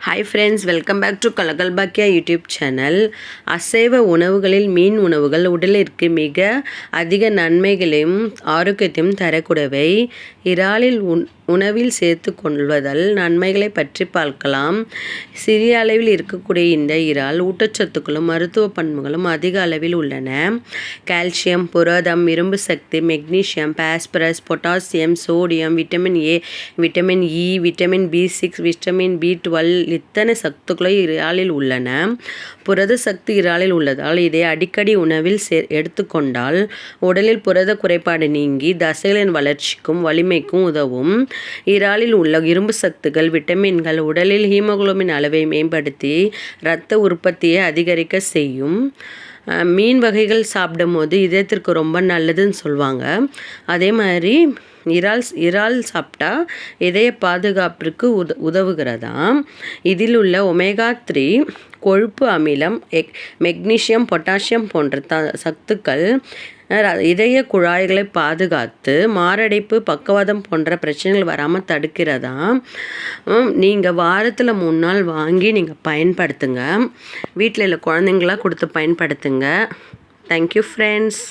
Hi friends welcome back to கலகல்பாக்கியா YouTube channel அசைவ உணவுகளில் மீன் உணவுகள் உடலிற்கு மிக அதிக நன்மைகளையும் ஆரோக்கியத்தையும் தரக்கூடியவை. இறாலில் உண் உணவில் சேர்த்து கொள்வதால் நன்மைகளை பற்றி பார்க்கலாம். சிறிய அளவில் இருக்கக்கூடிய இந்த இறால் ஊட்டச்சத்துக்களும் மருத்துவ பண்புகளும் அதிக அளவில் உள்ளன. கால்சியம் புரதம் இரும்பு சக்தி magnesium phosphorus potassium sodium vitamin A vitamin E vitamin B six vitamin B twelve இத்தனை சத்துக்களும் இறாலில் உள்ளன? புரத சக்தி இறாலில் உள்ளதால் இதை அடிக்கடி உணவில் சே எடுத்துக்கொண்டால் உடலில் புரத குறைபாடு நீங்கி தசைகளின் வளர்ச்சிக்கும் வலிமைக்கும் உதவும். இறாலில் உள்ள இரும்பு சத்துக்கள் விட்டமின்கள் உடலில் ஹீமோகுளோமின் அளவை மேம்படுத்தி இரத்த உற்பத்தியை அதிகரிக்க செய்யும். மீன் வகைகள் சாப்பிடும் போது இதயத்திற்கு ரொம்ப நல்லதுன்னு சொல்லுவாங்க அதே மாதிரி இறால் இறால் சாப்பிட்டா இதய பாதுகாப்பிற்கு உத உதவுகிறதாம் இதில் உள்ள ஒமேகா த்ரீ கொழுப்பு அமிலம் எக் மெக்னீஷியம் பொட்டாசியம் போன்ற த சத்துக்கள் இதய குழாய்களை பாதுகாத்து மாரடைப்பு பக்கவாதம் போன்ற பிரச்சனைகள் வராமல் தடுக்கிறதா? நீங்கள் வாரத்தில் மூணு நாள் வாங்கி நீங்கள் பயன்படுத்துங்க. வீட்டில் இல்லை குழந்தைங்களாம் கொடுத்து பயன்படுத்துங்க. Thank you friends